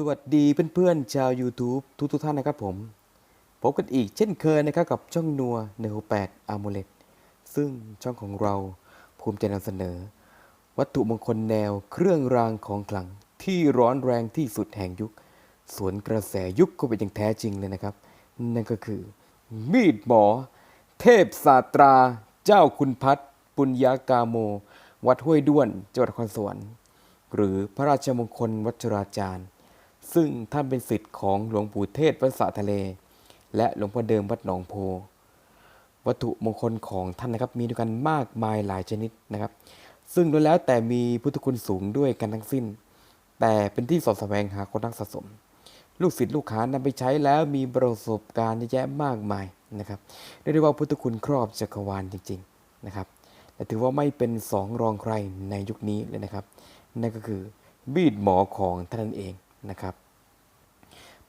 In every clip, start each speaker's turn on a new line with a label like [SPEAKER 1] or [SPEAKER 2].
[SPEAKER 1] สวัสดีเพื่อนๆชาว YouTube ทุกทุกท่านนะครับผมพบกันอีกเช่นเคยนะครับกับช่องนัวเนโแปดอามูเลตซึ่งช่องของเราภูมิใจนำเสนอ วัตถุมงคลแนวเครื่องรางของขลังที่ร้อนแรงที่สุดแห่งยุค สวนกระแสยุคก็เป็นอย่างแท้จริงเลยนะครับ นั่นก็คือ มีดหมอ เทพศาตรา เจ้าคุณพัฒน์ปุญญากาโม วัดห้วยด้วนจังหวัดนครสวรรค์หรือพระราชมงคลวัชราจารย์ ซึ่งท่านเป็นศิษย์ของหลวงปู่เทศวัดสะทะเล และหลวงพ่อเดิมวัดหนองโพ วัตถุมงคลของท่านนะครับมีด้วยกันมากมายหลายชนิดนะครับ ซึ่งล้วนแล้วแต่มีพุทธคุณสูงด้วยกันทั้งสิ้น แต่เป็นที่สอดแสวงหาคนนักสะสม ลูกศิษย์ลูกหานำไปใช้แล้วมีประสบการณ์เยอะแยะมากมายนะครับเรียกได้ว่าพุทธคุณครอบจักรวาลจริง ๆนะครับและถือว่าไม่เป็นสองรองใครในยุคนี้เลยนะครับ นั่นก็คือบีดหมอของท่านนั่นเองนะครับ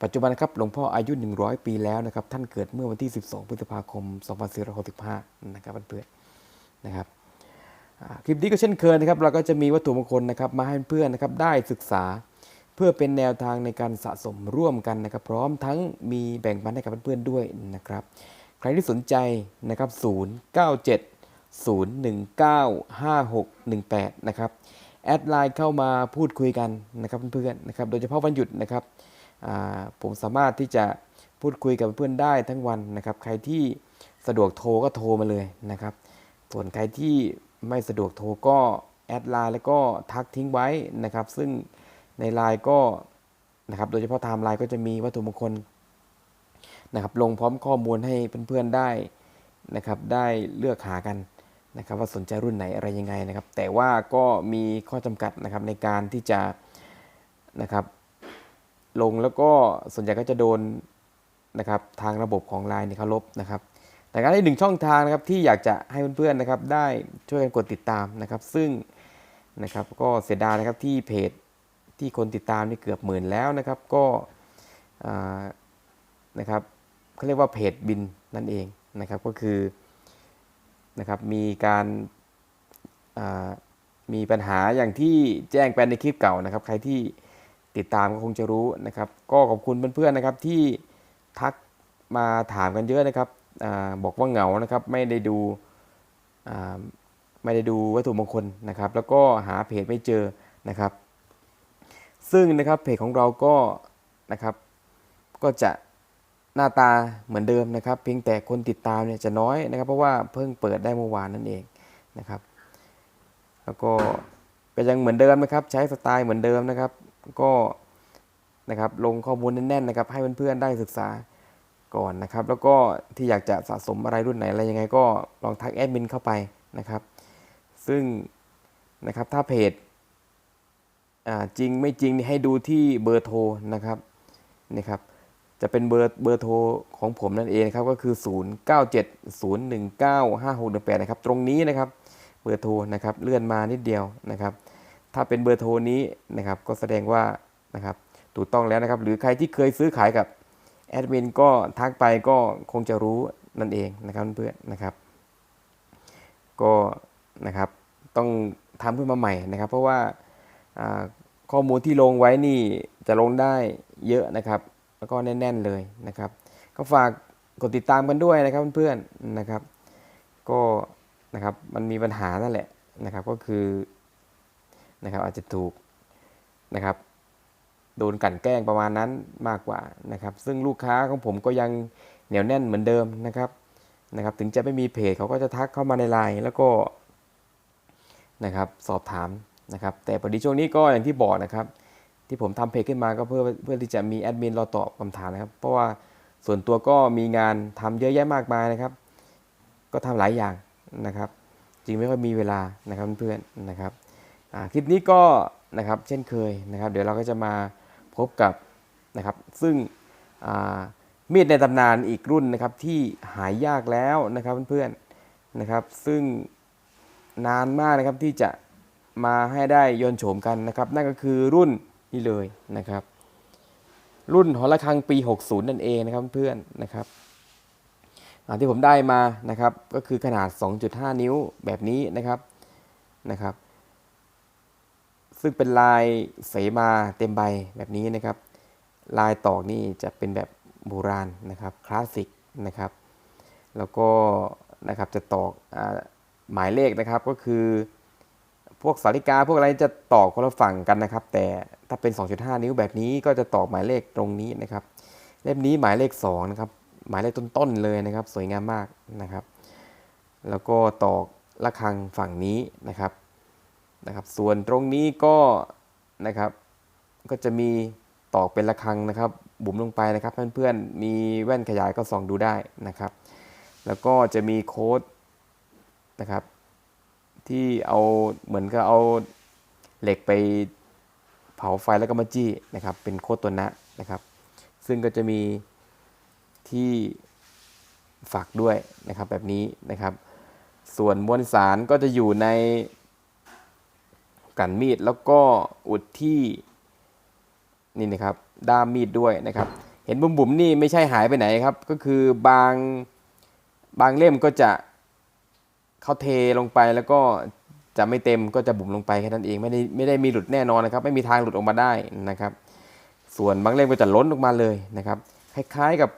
[SPEAKER 1] ปัจจุบันครับหลวงพ่ออายุ 100 ปีแล้วนะครับ ท่านเกิดเมื่อวันที่ 12 พฤษภาคม 2465 นะครับเพื่อนๆนะครับคลิปนี้ก็เช่นเคยนะครับ เราก็จะมีวัตถุมงคลนะครับมาให้เพื่อนๆนะครับได้ศึกษาเพื่อเป็นแนวทางในการสะสมร่วมกันนะครับ พร้อมทั้งมีแบ่งปันให้กับเพื่อนๆด้วยนะครับ ใครที่สนใจนะครับ 097 019 5618 นะครับ แอดไลน์เข้ามาพูดคุยกันนะครับเพื่อนๆนะครับ โดยเฉพาะวันหยุดนะครับ ผมสามารถที่จะพูดคุยกับเพื่อนได้ทั้งวันนะครับ ใครที่สะดวกโทรก็โทรมาเลยนะครับ ส่วนใครที่ไม่สะดวกโทรก็แอดไลน์แล้วก็ทักทิ้งไว้นะครับ ซึ่งในไลน์ก็นะครับ โดยเฉพาะไทม์ไลน์ก็จะมีวัตถุมงคลนะครับ ลงพร้อมข้อมูลให้เพื่อนๆได้นะครับ ได้เลือกหากันนะครับ ว่าสนใจรุ่นไหนอะไรยังไงนะครับ แต่ว่าก็มีข้อจำกัดนะครับในการที่จะนะครับ ลงแล้วก็ส่วนใหญ่ก็จะโดนนะครับทางระบบของไลน์นี่เขาลบนะครับแต่ก็ได้หนึ่งช่องทางนะครับที่อยากจะให้เพื่อนๆนะครับได้ช่วยกันกดติดตามนะครับ ซึ่งนะครับก็เสียดายนะครับที่เพจที่คนติดตามนี่เกือบหมื่นแล้วนะครับก็นะครับเขาเรียกว่าเพจบินนั่นเองนะครับก็คือนะครับมีการมีปัญหาอย่างที่แจ้งไปในคลิปเก่านะครับ ใครที่ ติดตามก็คงจะรู้นะครับ ก็ขอบคุณเพื่อนๆนะครับที่ทักมาถามกันเยอะนะครับอบอกว่าเหงานะครับไม่ได้ดูไม่ได้ดูวัตถุมงคลนะครับ แล้วก็หาเพจไม่เจอนะครับ ซึ่งนะครับเพจของเราก็นะครับ ก็จะหน้าตาเหมือนเดิมนะครับ เพียงแต่คนติดตามเนี่ยจะน้อยนะครับ เพราะว่าเพิ่งเปิดได้เมื่อวานนั่นเองนะครับ แล้วก็ก็ยังเหมือนเดิมนะครับ ใช้สไตล์เหมือนเดิมนะครับ ก็นะครับลงข้อมูลแน่นๆนะครับ ให้เพื่อนๆได้ศึกษาก่อนนะครับ แล้วก็ที่อยากจะสะสมอะไรรุ่นไหนอะไรยังไงก็ลองทักแอดมินเข้าไปนะครับ ซึ่งนะครับถ้าเพจอ่าจริงไม่จริงให้ดูที่เบอร์โทรนะครับนี่ครับจะเป็นเบอร์เบอร์โทรของผมนั่นเองนะครับก็คือ 0 9 7 0 1 9 5 6 1 8 นะครับ ตรงนี้นะครับเบอร์โทรนะครับเลื่อนมานิดเดียวนะครับ ถ้าเป็นเบอร์โทรนี้นะครับ ก็แสดงว่านะครับถูกต้องแล้วนะครับ หรือใครที่เคยซื้อขายกับแอดมินก็ทักไปก็คงจะรู้นั่นเองนะครับเพื่อนนะครับ ก็นะครับต้องทำขึ้นมาใหม่นะครับ เพราะว่าอ่าข้อมูลที่ลงไว้นี่จะลงได้เยอะนะครับ แล้วก็แน่น ๆเลยนะครับ ก็ฝากกดติดตามกันด้วยนะครับเพื่อนๆนะครับ ก็นะครับมันมีปัญหานั่นแหละนะครับ ก็คือ นะครับ อาจจะถูกนะครับโดนกลั่นแกล้งประมาณนั้นมากกว่านะครับ ซึ่งลูกค้าของผมก็ยังเหนียวแน่นเหมือนเดิมนะครับนะครับ ถึงจะไม่มีเพจเขาก็จะทักเข้ามาในไลน์แล้วก็นะครับสอบถามนะครับ แต่พอดีช่วงนี้ก็อย่างที่บอกนะครับ ที่ผมทำเพจขึ้นมาก็เพื่อเพื่อที่จะมีแอดมินรอตอบคำถามนะครับ เพราะว่าส่วนตัวก็มีงานทำเยอะแยะมากมายนะครับ ก็ทำหลายอย่างนะครับ จริงไม่ค่อยมีเวลานะครับเพื่อนนะครับ คลิปนี้ก็นะครับเช่นเคยนะครับ เดี๋ยวเราก็จะมาพบกับนะครับ ซึ่งมีดในตำนานอีกรุ่นนะครับที่หายยากแล้วนะครับเพื่อนๆนะครับ ซึ่งนานมากนะครับที่จะมาให้ได้ยนโฉมกันนะครับ นั่นก็คือรุ่นนี่เลยนะครับ รุ่นหอระฆังปี 60 นั่นเองนะครับเพื่อนนะครับที่ผมได้มานะครับก็คือขนาด 2.5 นิ้วแบบนี้นะครับนะครับ ซึ่งเป็นลายเสมาเต็มใบแบบนี้นะครับ ลายตอกนี่จะเป็นแบบโบราณนะครับคลาสสิกนะครับ แล้วก็นะครับจะตอกอหมายเลขนะครับก็คือ พวกสาริกาพวกอะไรจะตอกคนละฝั่งกันนะครับ แต่ถ้าเป็น 2.5 นิ้วแบบนี้ก็จะตอกหมายเลขตรงนี้นะครับ เล่มนี้หมายเลข2นะครับหมายเลขต้นๆเลยนะครับ สวยงามมากนะครับ แล้วก็ตอกระฆังฝั่งนี้นะครับ นะครับ ส่วนตรงนี้ก็นะครับก็จะมีตอกเป็นระฆังนะครับบุ๋มลงไปนะครับเพื่อนๆมีแว่นขยายก็ส่องดูได้นะครับ แล้วก็จะมีโค้ดนะครับ ที่เอาเหมือนกับเอาเหล็กไปเผาไฟแล้วก็มาจี้นะครับ เป็นโคตรตัวนะนะครับ ซึ่งก็จะมีที่ฝักด้วยนะครับแบบนี้นะครับ ส่วนมวลสารก็จะอยู่ใน กันมีดแล้วก็อุดที่นี่นะครับด้ามมีดด้วยนะครับ เห็นบุ๋มๆนี่ไม่ใช่หายไปไหนครับ ก็คือบางบางเล่มก็จะเขาเทลงไปแล้วก็จะไม่เต็มก็จะบุ๋มลงไปแค่นั้นเองไม่ได้ไม่ได้มีหลุดแน่นอนนะครับ ไม่มีทางหลุดออกมาได้นะครับ ส่วนบางเล่มก็จะล้นออกมาเลยนะครับ คล้ายๆกับ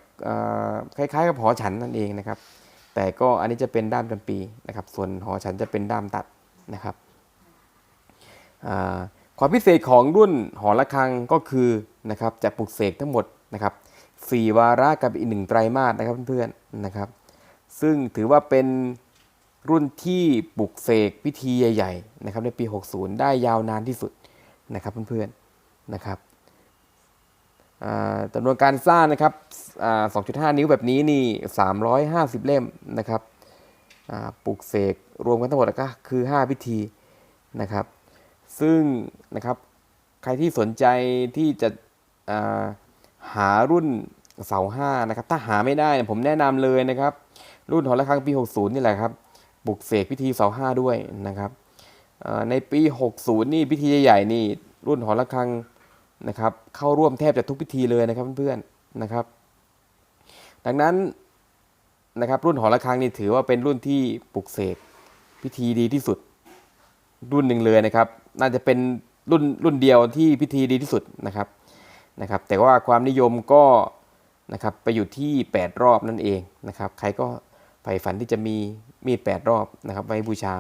[SPEAKER 1] คล้ายๆกับหอฉันนั่นเองนะครับ แต่ก็อันนี้จะเป็นด้ามจำปีนะครับ ส่วนหอฉันจะเป็นด้ามตัดนะครับ ความพิเศษของรุ่นหอระฆังก็คือนะครับจะปลุกเสกทั้งหมดนะครับสี่วาระกับอีกหนึ่งไตรมาสนะครับเพื่อนๆนะครับ ซึ่งถือว่าเป็นรุ่นที่ปลุกเสกพิธีใหญ่ๆนะครับในปี 60 ได้ยาวนานที่สุดนะครับเพื่อนๆนะครับจำนวนการสร้างนะครับ 2.5 นิ้วแบบนี้นี่ 350 เล่มนะครับปลุกเสกรวมกันทั้งหมดก็คือ 5 พิธีนะครับ ซึ่งนะครับใครที่สนใจที่จะาหารุ่นเสาห้านะครับถ้าหาไม่ได้ผมแนะนำเลยนะครับ รุ่นหอระฆังปี 60 นี่แหละครับปลุกเสกพิธีเสาห้าด้วยนะครับในปี 60 นี่พิธีใหญ่ๆนี่รุ่นหอระฆังนะครับเข้าร่วมแทบจะทุกพิธีเลยนะครับเพื่อนๆนะครับ ดังนั้นนะครับรุ่นหอระฆังนี่ถือว่าเป็นรุ่นที่ปลุกเสกพิธีดีที่สุดรุ่นหนึ่งเลยนะครับ น่าจะเป็นรุ่นรุ่นเดียวที่พิธีดีที่สุดนะครับนะครับ แต่ว่าความนิยมก็นะครับไปอยู่ที่ 8 รอบนั่นเองนะครับ ใครก็ใฝ่ฝันที่จะมีมีด8รอบนะครับ ไว้บูชา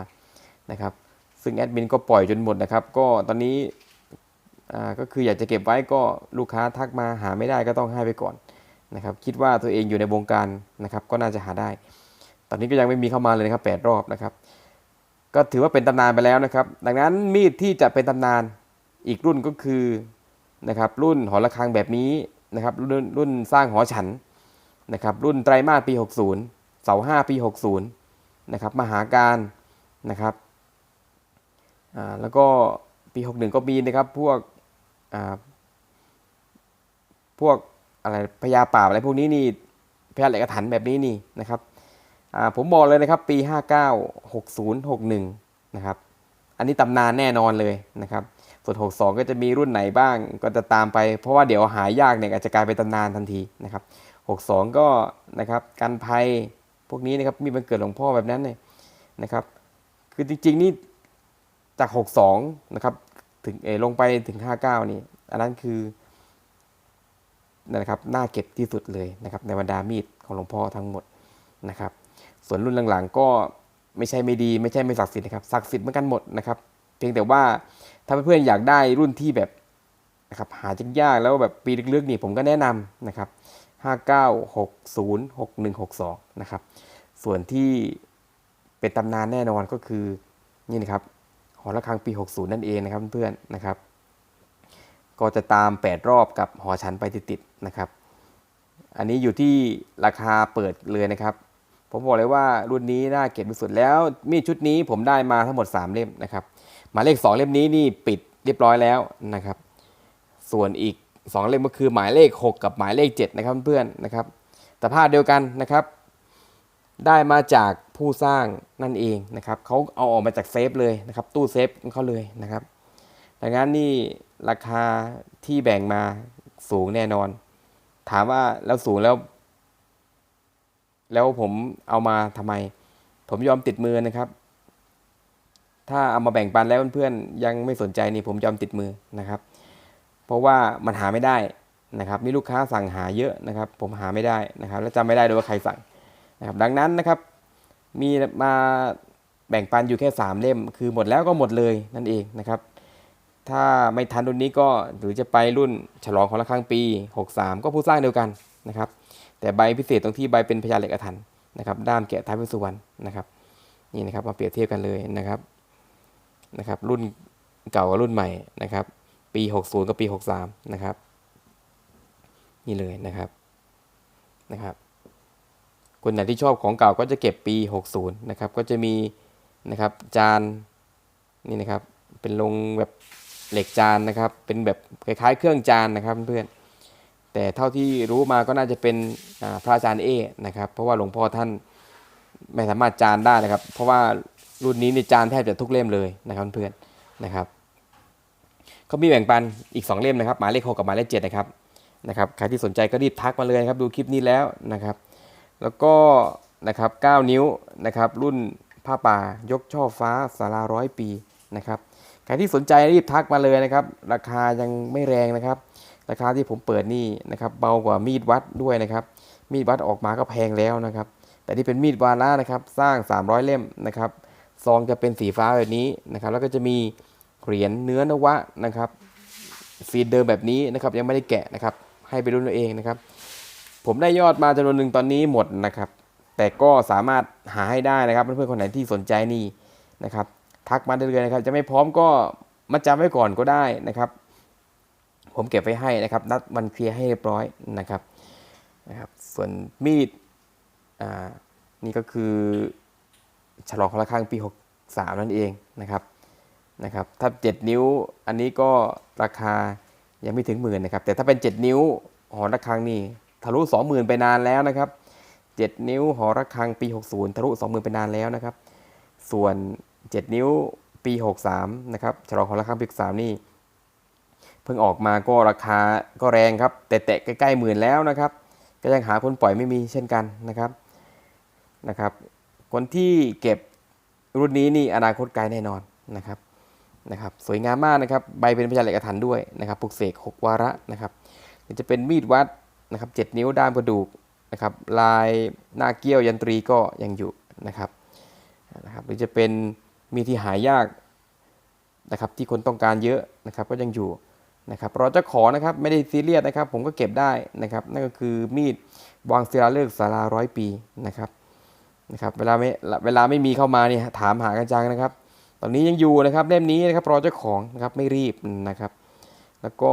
[SPEAKER 1] นะครับ ซึ่งแอดมินก็ปล่อยจนหมดนะครับ ก็ตอนนี้อ่าก็คืออยากจะเก็บไว้ก็ลูกค้าทักมาหาไม่ได้ก็ต้องให้ไปก่อนนะครับ คิดว่าตัวเองอยู่ในวงการนะครับ ก็น่าจะหาได้ ตอนนี้ก็ยังไม่มีเข้ามาเลยนะครับ8รอบนะครับ ก็ถือว่าเป็นตำนานไปแล้วนะครับ ดังนั้นมีดที่จะเป็นตำนานอีกรุ่นก็คือนะครับรุ่นหอระฆังแบบนี้นะครับรุ่นรุ่นสร้างหอฉันนะครับรุ่นไตรมาสปี 60 เสาห้าปี 60นะครับมหาการนะครับอ่าแล้วก็ปี 61 ก็มีนะครับพวกอ่าพวกอะไรพญาป่าอะไรพวกนี้นี่พญาเหล็กกระถันแบบนี้นี่นะครับ ผมบอกเลยนะครับปี 59 60 61 นะครับ อันนี้ตำนานแน่นอนเลยนะครับส่วน62 ก็จะมีรุ่นไหนบ้างก็จะตามไป เพราะว่าเดี๋ยวหายากเนี่ยอาจจะกลายเป็นตำนานทันทีนะครับ62 ก็นะครับกันภัยพวกนี้นะครับมีบันเกิดหลวงพ่อแบบนั้นเนี่ยนะครับ คือจริงๆนี่จาก 62 นะครับถึงเออลงไปถึง 59 นี่ อันนั้นคือนะครับน่าเก็บที่สุดเลยนะครับในบรรดามีดของหลวงพ่อทั้งหมดนะครับ ส่วนรุ่นหลังๆ ก็ไม่ใช่ไม่ดีไม่ใช่ไม่ศักดิ์สิทธิ์นะครับศักดิ์สิทธิ์เหมือนกันหมดนะครับ เพียงแต่ว่าถ้าเพื่อนๆอยากได้รุ่นที่แบบนะครับหายากๆแล้วแบบปีลึกๆนี่ผมก็แนะนำนะครับ 59 60 61 62 นะครับ ส่วนที่เป็นตำนานแน่นอนก็คือนี่นะครับหอระฆังปี 60 นั่นเองนะครับเพื่อนๆนะครับ ก็จะตาม 8 รอบกับหอฉันไปติดๆนะครับ อันนี้อยู่ที่ราคาเปิดเลยนะครับ ผมบอกเลยว่ารุ่นนี้น่าเก็บที่สุดแล้ว มีดชุดนี้ผมได้มาทั้งหมด 3 เล่มนะครับหมายเลข 2 เล่มนี้นี่ปิดเรียบร้อยแล้วนะครับ ส่วนอีก 2 เล่มก็คือหมายเลข 6 กับหมายเลข 7 นะครับเพื่อนๆนะครับสภาพเดียวกันนะครับ ได้มาจากผู้สร้างนั่นเองนะครับเขาเอาออกมาจากเซฟเลยนะครับ ตู้เซฟของเขาเลยนะครับดังนั้นนี่ราคาที่แบ่งมาสูงแน่นอน ถามว่าแล้วสูงแล้ว แล้วผมเอามาทำไม ผมยอมติดมือนะครับ ถ้าเอามาแบ่งปันแล้วเพื่อนๆยังไม่สนใจนี่ผมยอมติดมือนะครับ เพราะว่ามันหาไม่ได้นะครับ มีลูกค้าสั่งหาเยอะนะครับ ผมหาไม่ได้นะครับ และจำไม่ได้ด้วยว่าใครสั่งนะครับ ดังนั้นนะครับ มีมาแบ่งปันอยู่แค่ 3 เล่ม คือหมดแล้วก็หมดเลยนั่นเองนะครับ ถ้าไม่ทันรุ่นนี้ก็หรือจะไปรุ่นฉลองของระฆังปี 63 ก็ผู้สร้างเดียวกันนะครับ แต่ใบพิเศษตรงที่ใบเป็นพญาเหล็กอาถรรพ์นะครับ ด้ามแกะท้ายเป็นสุวรรณนะครับ นี่นะครับมาเปรียบเทียบกันเลยนะครับนะครับ รุ่นเก่ากับรุ่นใหม่นะครับ ปี 60 กับปี 63 นะครับ นี่เลยนะครับนะครับ คนไหนที่ชอบของเก่าก็จะเก็บปี 60 นะครับ ก็จะมีนะครับจานนี่นะครับ เป็นลงแบบเหล็กจานนะครับ เป็นแบบคล้ายๆ เครื่องจานนะครับเพื่อนๆ แต่เท่าที่รู้มาก็น่าจะเป็นพระอาจารย์เอนะครับ เพราะว่าหลวงพ่อท่านไม่สามารถจานได้นะครับ เพราะว่ารุ่นนี้ในจานแทบจะทุกเล่มเลยนะครับเพื่อนนะครับเขามีแบ่งปันอีก 2 เล่มนะครับ หมายเลข6กับหมายเลข7นะครับนะครับใครที่สนใจก็รีบทักมาเลยครับดูคลิปนี้แล้วนะครับ แล้วก็นะครับ9นิ้วนะครับรุ่นผ้าป่ายกช่อฟ้าสาราร้อยปีนะครับใครที่สนใจรีบทักมาเลยนะครับ ราคายังไม่แรงนะครับ ราคาที่ผมเปิดนี่นะครับเบากว่ามีดวัดด้วยนะครับ มีดวัดออกมาก็แพงแล้วนะครับ แต่ที่เป็นมีดวาระนะครับสร้าง 300 เล่มนะครับซองจะเป็นสีฟ้าแบบนี้นะครับ แล้วก็จะมีเหรียญเนื้อนวะนะครับซีนเดิมแบบนี้นะครับยังไม่ได้แกะนะครับ ให้ไปรุ่นเอาเองนะครับ ผมได้ยอดมาจำนวนหนึ่งตอนนี้หมดนะครับ แต่ก็สามารถหาให้ได้นะครับ เพื่อนๆคนไหนที่สนใจนี่นะครับ ทักมาได้เลยนะครับ จะไม่พร้อมก็มาจำไว้ก่อนก็ได้นะครับ ผมเก็บไว้ให้นะครับ นัดวันเคลียร์ให้เรียบร้อยนะครับนะครับ ส่วนมีดอ่านี่ก็คือฉลองระฆังปี 63 นั่นเองนะครับนะครับ ถ้า 7 นิ้วอันนี้ก็ราคายังไม่ถึงหมื่นนะครับ แต่ถ้าเป็น 7 นิ้วหอระฆังนี่ทะลุ 20,000 ไปนานแล้วนะครับ 7 นิ้วหอระฆังปี 60 ทะลุ 20,000 ไปนานแล้วนะครับ ส่วน 7 นิ้วปี 63 นะครับฉลองหอระฆังปี 63 นี่ เพิ่งออกมาก็ราคาก็แรงครับแต่แตะใกล้ๆหมื่นแล้วนะครับ ก็ยังหาคนปล่อยไม่มีเช่นกันนะครับนะครับ คนที่เก็บรุ่นนี้นี่อนาคตไกลแน่นอนนะครับนะครับสวยงามมากนะครับใบเป็นพยานเหล็กอาถรรพ์ด้วยนะครับปลุกเสก6วาระนะครับหรือจะเป็นมีดวัดนะครับ7นิ้วด้ามกระดูกนะครับลายหน้าเกี้ยวยันตรีก็ยังอยู่นะครับนะครับหรือจะเป็นมีดที่หายากนะครับที่คนต้องการเยอะนะครับก็ยังอยู่ นะครับเราจะขอนะครับไม่ได้ซีเรียสนะครับ ผมก็เก็บได้นะครับนั่นก็คือมีดวางศิลาฤกษ์ศาลาร้อยปีนะครับนะครับเวลาไม่เวลาไม่มีเข้ามาเนี่ยถามหากันจังนะครับ ตอนนี้ยังอยู่นะครับเล่มนี้นะครับรอเจ้าของนะครับไม่รีบนะครับ แล้วก็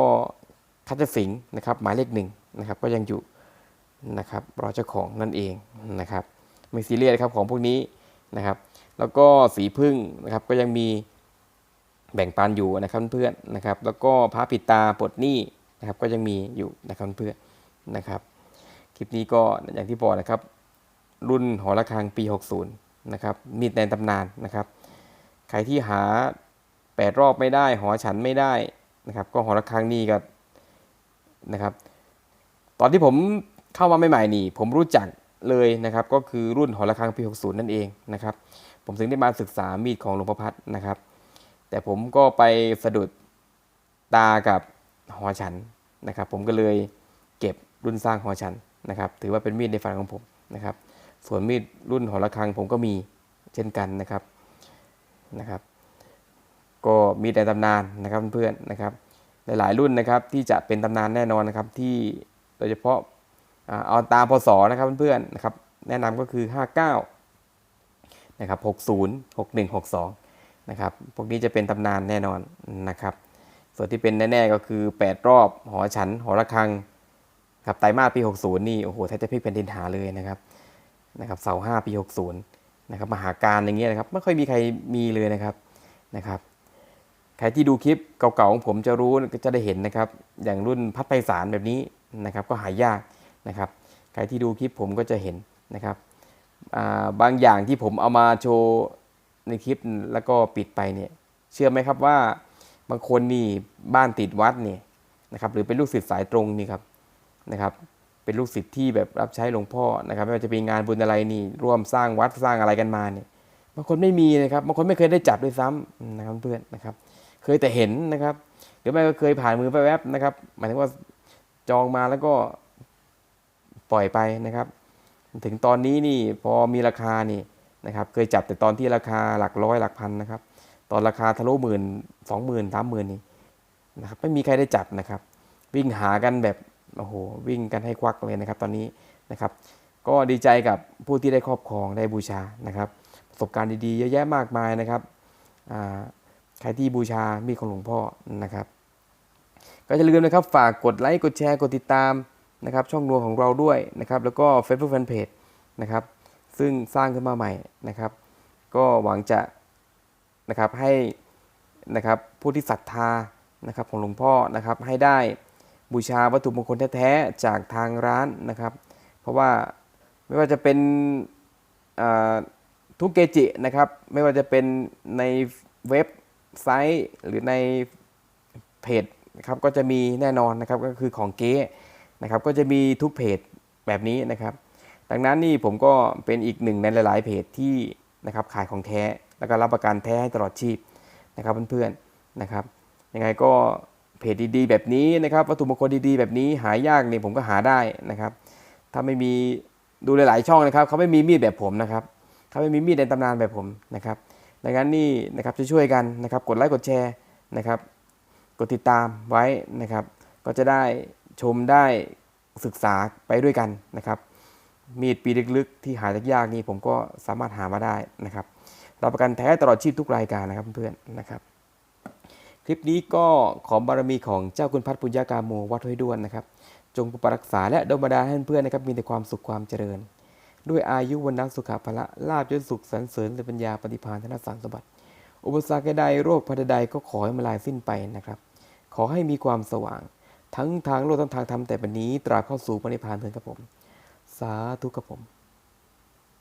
[SPEAKER 1] คัตสิงห์นะครับหมายเลขหนึ่งนะครับก็ยังอยู่นะครับรอเจ้าของนั่นเองนะครับไม่ซีเรียสครับของพวกนี้นะครับ แล้วก็สีพึ่งนะครับก็ยังมี แบ่งปันอยู่นะครับเพื่อนนะครับ แล้วก็พระปิดตาปลดหนี้นะครับก็ยังมีอยู่นะครับเพื่อนนะครับคลิปนี้ก็อย่างที่บอกนะครับ รุ่นหอระฆังปี 60นะครับมีดในตำนานนะครับ ใครที่หา 8 รอบไม่ได้ หอฉันไม่ได้นะครับ ก็หอระฆังนี่ก็นะครับ ตอนที่ผมเข้ามาใหม่ๆนี่ ผมรู้จักเลยนะครับ ก็คือรุ่นหอระฆังปี 60 นั่นเองนะครับ ผมถึงได้มาศึกษามีดของหลวงพ่อพัดนะครับ แต่ผมก็ไปสะดุดตากับหอฉันนะครับ ผมก็เลยเก็บรุ่นสร้างหอฉันนะครับ ถือว่าเป็นมีดในฝันของผมนะครับ ส่วนมีดรุ่นหอระฆังผมก็มีเช่นกันนะครับนะครับ ก็มีแต่ตำนานนะครับเพื่อนๆนะครับ หลายๆรุ่นนะครับที่จะเป็นตำนานแน่นอนนะครับที่โดยเฉพาะอ่าเอาตามพศนะครับเพื่อนๆนะครับแนะนำก็คือ 59นะครับ60 61 62 นะครับ พวกนี้จะเป็นตำนานแน่นอนนะครับ ส่วนที่เป็นแน่ๆก็คือ 8 รอบ หอฉัน หอระฆังครับไตรมาสปี 60 นี่โอ้โหแทบจะพลิกแผ่นดินหาเลยนะครับนะครับเสาห้าปี 60นะครับมหาการอย่างเงี้ยนะครับไม่ค่อยมีใครมีเลยนะครับนะครับใครที่ดูคลิปเก่าๆของผมจะรู้จะได้เห็นนะครับ อย่างรุ่นพัดไพศาลแบบนี้นะครับ ก็หายากนะครับใครที่ดูคลิปผมก็จะเห็นนะครับาบางอย่างที่ผมเอามาโชว์ ในคลิปแล้วก็ปิดไปเนี่ยเชื่อไหมครับว่าบางคนนี่บ้านติดวัดเนี่ยนะครับหรือเป็นลูกศิษย์สายตรงนี่ครับนะครับ เป็นลูกศิษย์ที่แบบรับใช้หลวงพ่อนะครับไม่ว่าจะเป็นงานบุญอะไรนี่ร่วมสร้างวัดสร้างอะไรกันมาเนี่ยบางคนไม่มีนะครับบางคนไม่เคยได้จับด้วยซ้ำนะครับเพื่อนนะครับ เคยแต่เห็นนะครับหรือไม่ก็เคยผ่านมือไปแวบนะครับหมายถึงว่าจองมาแล้วก็ปล่อยไปนะครับ ถึงตอนนี้นี่พอมีราคานี่ นะครับเคยจับแต่ตอนที่ราคาหลักร้อยหลักพันนะครับ ตอนราคาทะลุหมื่นสองหมื่นสามหมื่นนี่นะครับไม่มีใครได้จับนะครับ วิ่งหากันแบบโอ้โหวิ่งกันให้ควักเลยนะครับ ตอนนี้นะครับ ก็ดีใจกับผู้ที่ได้ครอบครองได้บูชานะครับ ประสบการณ์ดีๆเยอะแยะมากมายนะครับใครที่บูชามีของหลวงพ่อนะครับ ก็อย่าลืมนะครับฝากกดไลค์กดแชร์กดติดตามนะครับ ช่องนัวของเราด้วยนะครับ แล้วก็ Facebook Fanpage นะครับ ซึ่งสร้างขึ้นมาใหม่นะครับ ก็หวังจะนะครับให้นะครับผู้ที่ศรัทธานะครับของหลวงพ่อนะครับให้ได้บูชาวัตถุมงคลแท้ๆจากทางร้านนะครับ เพราะว่าไม่ว่าจะเป็นทุกเกจินะครับไม่ว่าจะเป็นในเว็บไซต์หรือในเพจนะครับก็จะมีแน่นอนนะครับก็คือของเก๊นะครับก็จะมีทุกเพจแบบนี้นะครับ ดังนั้นนี่ผมก็เป็นอีกหนึ่งในหลาย ๆ เพจที่นะครับขายของแท้แล้วก็รับประกันแท้ให้ตลอดชีพนะครับเพื่อนๆนะครับยังไงก็เพจดีๆ แบบนี้นะครับวัตถุมงคลดีๆ แบบนี้หายากเนี่ยผมก็หาได้นะครับ ถ้าไม่มีดูหลายๆช่องนะครับเขาไม่มีมีดแบบผมนะครับเขาไม่มีมีดในตำนานแบบผมนะครับดังนั้นนี่นะครับจะช่วยกันนะครับ กดไลค์กดแชร์นะครับ กดติดตามไว้นะครับ ก็จะได้ชมได้ศึกษาไปด้วยกันนะครับ มีดปีลึกๆ ที่หายากๆนี่ผมก็สามารถหามาได้นะครับรับประกันแท้ตลอดชีพทุกรายการนะครับเพื่อนๆนะครับ คลิปนี้ก็ขอบารมีของเจ้าคุณพัฒน์ปุญญากาโมวัดห้วยด้วนนะครับ จงปรักษาและดลบันดาลให้เพื่อนนะครับมีแต่ความสุขความเจริญ ด้วยอายุวันนักสุขภละลาบยศสุขสรรเสริญและปัญญาปฏิภาณธนสารสมบัติ อุปสรรคใดโรคภัยใดก็ขอให้มาลายสิ้นไปนะครับ ขอให้มีความสว่าง ทั้งทางโลกทั้งทางธรรมแต่บัดนี้ตราบเข้าสู่ปณิพานเถิดครับผม สาธุกับผม